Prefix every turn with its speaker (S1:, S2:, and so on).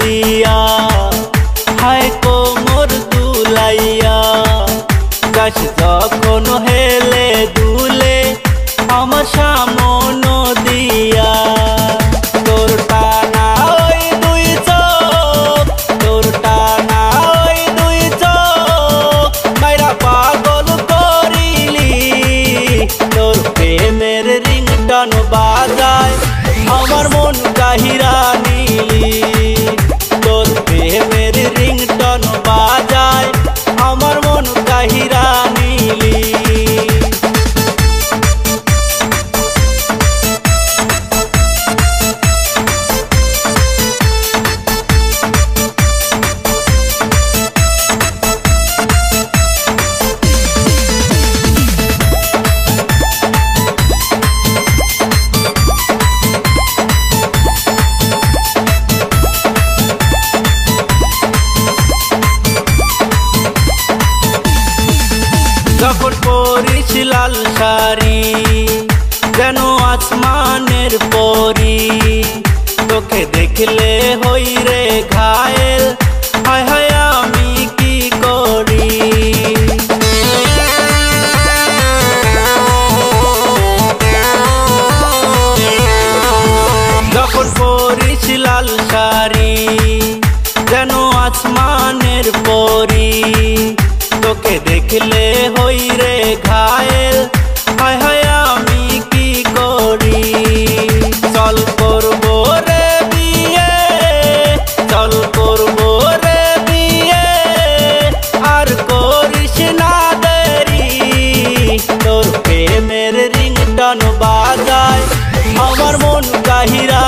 S1: দিয়া। হায় কোমর দুলাইয়া গাছ যখন হেলে দুলে আমার সামন দিয়া। গেলে হই রে ঘায়েল, হায় হায় আমি কি করি? যখন পরিস লাল সারি যেন আসমানের পরি, তোকে দেখলে হই রে বাজায় আমার মন কাহিরা